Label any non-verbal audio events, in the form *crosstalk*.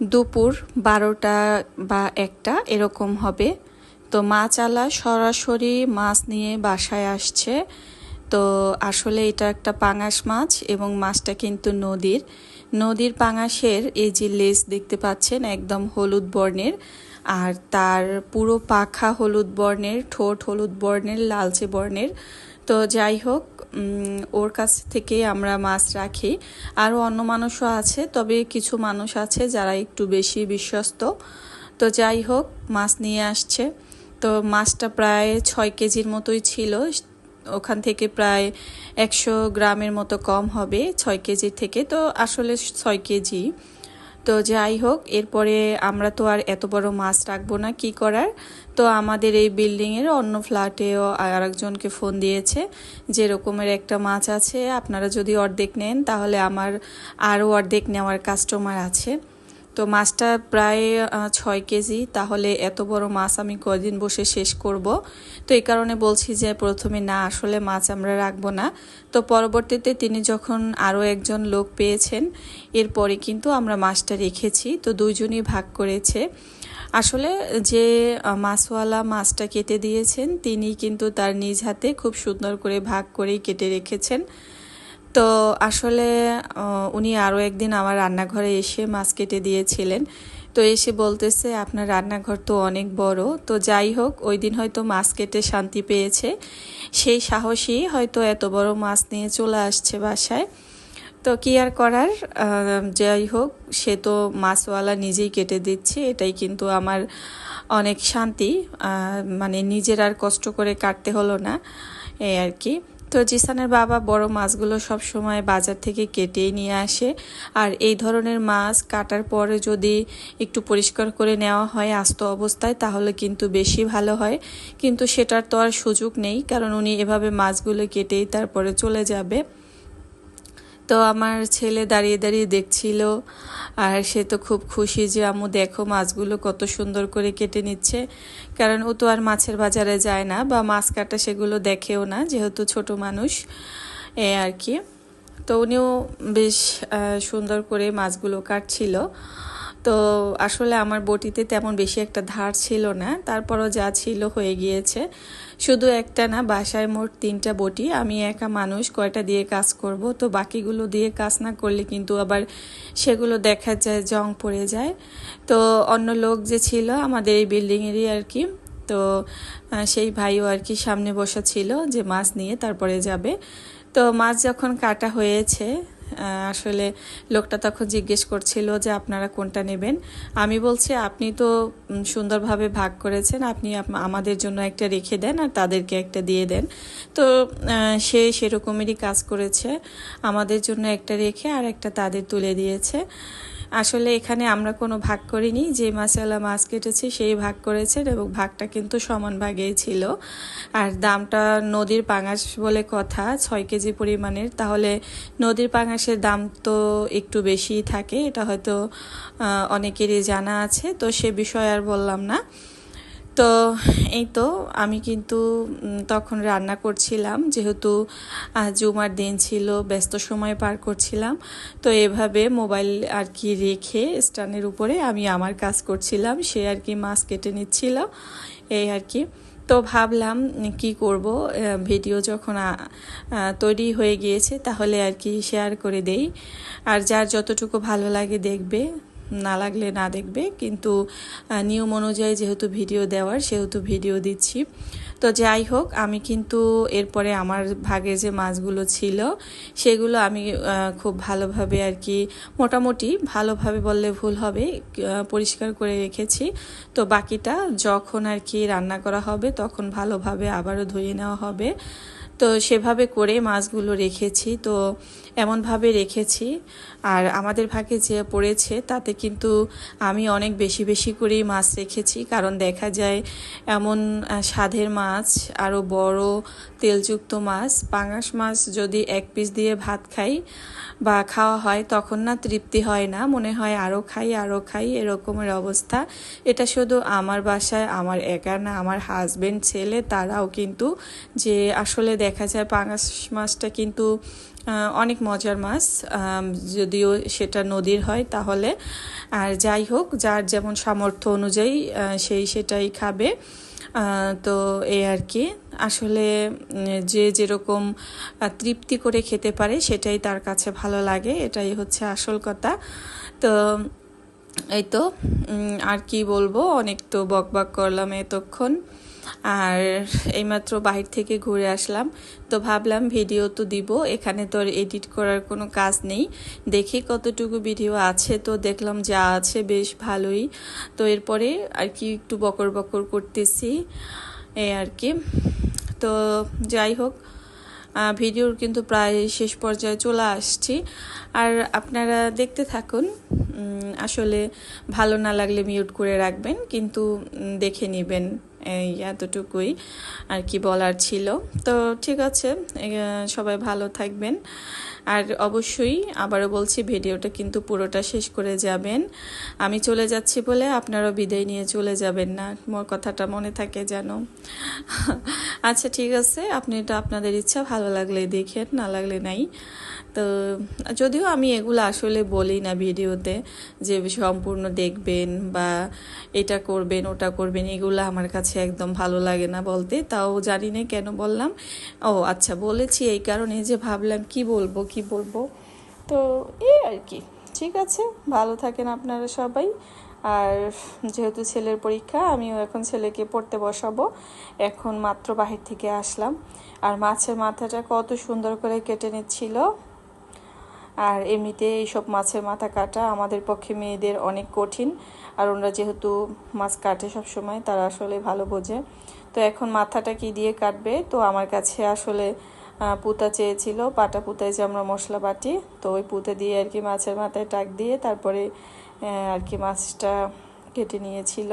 দুপুর বারোটা বা একটা এরকম হবে। তো মাছ আলা সরাসরি মাছ নিয়ে বাসায় আসছে। তো আসলে এটা একটা পাঙাশ মাছ এবং মাছটা কিন্তু নদীর। নদীর পাঙাশের এই যে লেজ দেখতে পাচ্ছেন একদম হলুদ বর্ণের। আর তার পুরো পাখা হলুদ বর্ণের, ঠোঁট হলুদ বর্ণের, লালচে বর্ণের। তো যাই হোক ওর কাছ থেকে আমরা মাছ রাখি। আরও অন্য মানুষও আছে, তবে কিছু মানুষ আছে যারা একটু বেশি বিশ্বস্ত। তো যাই হোক, মাছ নিয়ে আসছে। তো মাছটা প্রায় ছয় কেজির মতোই ছিল। ওখান থেকে প্রায় একশো গ্রামের মতো কম হবে, ছয় কেজির থেকে। তো আসলে ছয় কেজি। তো যাই হোক, এরপরে আমরা তো আর এত বড় মাছ রাখব না, কি করার? তো আমাদের এই বিল্ডিংয়ের অন্য ফ্ল্যাটেও আরেকজনকে ফোন দিয়েছে যে রকমের একটা মাছ আছে, আপনারা যদি অর্ধেক নেন তাহলে আমার আরও অর্ধেক নেওয়ার কাস্টমার আছে। তো মাছটা প্রায় ছয় কেজি। তাহলে এত বড় মাছ আমি কয়দিন বসে শেষ করব? তো এই কারণে বলছি যে প্রথমে না, আসলে মাছ আমরা রাখব না। তো পরবর্তীতে তিনি যখন আরও একজন লোক পেয়েছেন, এরপরে কিন্তু আমরা মাছটা রেখেছি। তো দুইজনই ভাগ করেছে। আসলে যে মাছওয়ালা মাছটা কেটে দিয়েছেন, তিনি কিন্তু তার নিজ হাতে খুব সুন্দর করে ভাগ করেই কেটে রেখেছেন। তো আসলে উনি আরও একদিন আমার রান্নাঘরে এসে মাছ কেটে দিয়েছিলেন। তো এসে বলতেছে, আপনার রান্নাঘর তো অনেক বড়। তো যাই হোক, ওই দিন হয়তো মাছ কেটে শান্তি পেয়েছে। সেই সাহসী হয়তো এত বড় মাছ নিয়ে চলে আসছে বাসায়। তো কি আর করার? যাই হোক, সে তো মাছওয়ালা নিজেই কেটে দিচ্ছে। এটাই কিন্তু আমার অনেক শান্তি। মানে নিজের আর কষ্ট করে কাটতে হলো না, এই আর কি। তো জিসানের বাবা বড় মাছগুলো সব সময় বাজার থেকে কেটেই নিয়ে আসে। আর এই ধরনের মাছ কাটার পরে যদি একটু পরিষ্কার করে নেওয়া হয় আস্ত অবস্থায়, তাহলে কিন্তু বেশি ভালো হয়। কিন্তু সেটার তো আর সুযোগ নেই, কারণ উনি এভাবে মাছগুলো কেটেই তারপরে চলে যাবে। তো আমার ছেলে দাঁড়িয়ে দাঁড়িয়ে দেখছিল, আর সে তো খুব খুশি যে আমু দেখো মাছগুলো কত সুন্দর করে কেটে নিচ্ছে। কারণ ও তো আর মাছের বাজারে যায় না, বা মাছ কাটা সেগুলো দেখেও না, যেহেতু ছোট মানুষ, এ আর কি। তো উনিও বেশ সুন্দর করে মাছগুলো কাটছিল। তো আসলে আমার বটিতে তেমন বেশি একটা ধার ছিল না। তারপরও যা ছিল হয়ে গিয়েছে। শুধু একটা না, বাসায় মোট তিনটা বটি। আমি একা মানুষ, কয়টা দিয়ে কাজ করব? তো বাকিগুলো দিয়ে কাজ না করলে কিন্তু আবার সেগুলো দেখা যায়, জং পড়ে যায়। তো অন্য লোক যে ছিল আমাদের এই বিল্ডিংয়েরই আর কি। তো সেই ভাইও আর কি সামনে বসা ছিল যে মাছ নিয়ে তারপরে যাবে। তো মাছ যখন কাটা হয়েছে আসলে লোকটা তখন জিজ্ঞেস করছিল যে আপনারা কোনটা নেবেন। আমি বলছি, আপনি তো সুন্দরভাবে ভাগ করেছেন। আপনি আমাদের জন্য একটা রেখে দেন আর তাদেরকে একটা দিয়ে দেন। তো সে সেরকমেরই কাজ করেছে। আমাদের জন্য একটা রেখে আর একটা তাদের তুলে দিয়েছে। আসলে এখানে আমরা কোনো ভাগ করিনি। যে মাসালা মাছ কেটেছি, সেই ভাগ করেছেন এবং ভাগটা কিন্তু সমান ভাগেই ছিল। আর দামটা নদীর পাঙাশ বলে কথা, ছয় কেজি পরিমাণের। তাহলে নদীর পাঙাশের দাম তো একটু বেশি থাকে, এটা হয়তো অনেকেরই জানা আছে। তো সে বিষয়ে আর বললাম না। তো এই তো আমি কিন্তু তখন রান্না করছিলাম। যেহেতু জুমার দিন ছিল, ব্যস্ত সময় পার করছিলাম। তো এভাবে মোবাইল আর কি রেখে স্ট্যান্ডের উপরে আমি আমার কাজ করছিলাম। সে আর কি মাছ কেটে নিচ্ছিল, এই আর কি। তো ভাবলাম কি করব? ভিডিও যখন তৈরি হয়ে গিয়েছে, তাহলে আর কি শেয়ার করে দেই। আর যার যতটুকু ভালো লাগে দেখবে। না লাগলে না দেখবে। কিন্তু নিয়ম অনুযায়ী যেহেতু ভিডিও দেওয়ার, সেহেতু ভিডিও দিচ্ছি। তো যাই হোক, আমি কিন্তু এরপরে আমার ভাগে যে মাছগুলো ছিল, সেগুলো আমি খুব ভালোভাবে আর কি, মোটামুটি ভালোভাবে বললে ভুল হবে পরিষ্কার করে রেখেছি। তো বাকিটা যখন আর কি রান্না করা হবে, তখন ভালোভাবে আবারও ধুয়ে নেওয়া হবে। তো সেভাবে করে মাছগুলো রেখেছি। তো এমনভাবে রেখেছি। আর আমাদের ভাগে যে পড়েছে, তাতে কিন্তু আমি অনেক বেশি বেশি করেই মাছ রেখেছি। কারণ দেখা যায় এমন স্বাদের মাছ আরও বড় তেলযুক্ত মাছ, পাঙাশ মাছ যদি এক পিস দিয়ে ভাত খাই বা খাওয়া হয়, তখন না তৃপ্তি হয় না। মনে হয় আরও খাই আরও খাই, এরকমের অবস্থা। এটা শুধু আমার বাসায়, আমার একা না, আমার হাজব্যান্ড ছেলে, তারাও কিন্তু যে আসলে দেখা যায় পাঙাশ মাছটা কিন্তু অনেক মজার মাছ যদিও সেটা নদীর হয় তাহলে। আর যাই হোক, যার যেমন সামর্থ্য অনুযায়ী সেই সেটাই খাবে। তো এই আর কি। আসলে যে যেরকম তৃপ্তি করে খেতে পারে, সেটাই তার কাছে ভালো লাগে। এটাই হচ্ছে আসল কথা। তো এই তো আর কি বলব? অনেক তো বকবক করলাম এতক্ষণ। আর এইমাত্র বাহির থেকে ঘুরে আসলাম। তো ভাবলাম ভিডিও তো দিব, এখানে তো আর এডিট করার কোনো কাজ নেই। দেখি কতটুকু ভিডিও আছে, তো দেখলাম যা আছে বেশ ভালোই। তো এরপরে আর কি একটু বকর বকর করতেছি, এই আর কি। তো যাই হোক ভিডিওর কিন্তু প্রায় শেষ পর্যায়ে চলে আসছি। আর আপনারা দেখতে থাকুন আসলে ভালো না লাগলে মিউট করে রাখবেন, কিন্তু দেখে নেবেন। এই এতটুকুই আর কি বলার ছিল। তো ঠিক আছে সবাই ভালো থাকবেন। আর অবশ্যই আবারও বলছি, ভিডিওটা কিন্তু পুরোটা শেষ করে যাবেন। আমি চলে যাচ্ছি বলে আপনারাও বিদায় নিয়ে চলে যাবেন না, মোর কথাটা মনে থাকে যেন। *laughs* আচ্ছা ঠিক আছে, আপনি এটা আপনাদের ইচ্ছা, ভালো লাগলে দেখেন, না লাগলে নাই। তো যদিও আমি এগুলো আসলে বলি না ভিডিওতে, যে সম্পূর্ণ দেখবেন বা এটা করবেন, ওটা করবেন, এগুলো আমার কাছে একদম ভালো লাগে না বলতে, তাও জানি না কেন বললাম। ও আচ্ছা বলেছি এই কারণে যে ভাবলাম কি বলব কি বলব? তো এই আর কি, ঠিক আছে, ভালো থাকেন আপনারা সবাই। আর যেহেতু ছেলের পরীক্ষা, আমিও এখন ছেলেকে পড়তে বসাবো। এখন মাত্র বাহির থেকে আসলাম। আর মাছের মাথাটা কত সুন্দর করে কেটে নিচ্ছিল। আর এমনিতে এইসব মাছের মাথা কাটা আমাদের পক্ষে মেয়েদের অনেক কঠিন। আর ওনারা যেহেতু মাছ কাটে সব সময় তারা আসলে ভালো বোঝে। তো এখন মাথাটা কি দিয়ে কাটবে? তো আমার কাছে আসলে পুতা চেয়েছিল, পাটা পুতায় যে আমরা মশলা বাটি, তো ওই পুঁতে দিয়ে আর কি মাছের মাথায় টাক দিয়ে তারপরে আর কি মাছটা কেটে নিয়েছিল।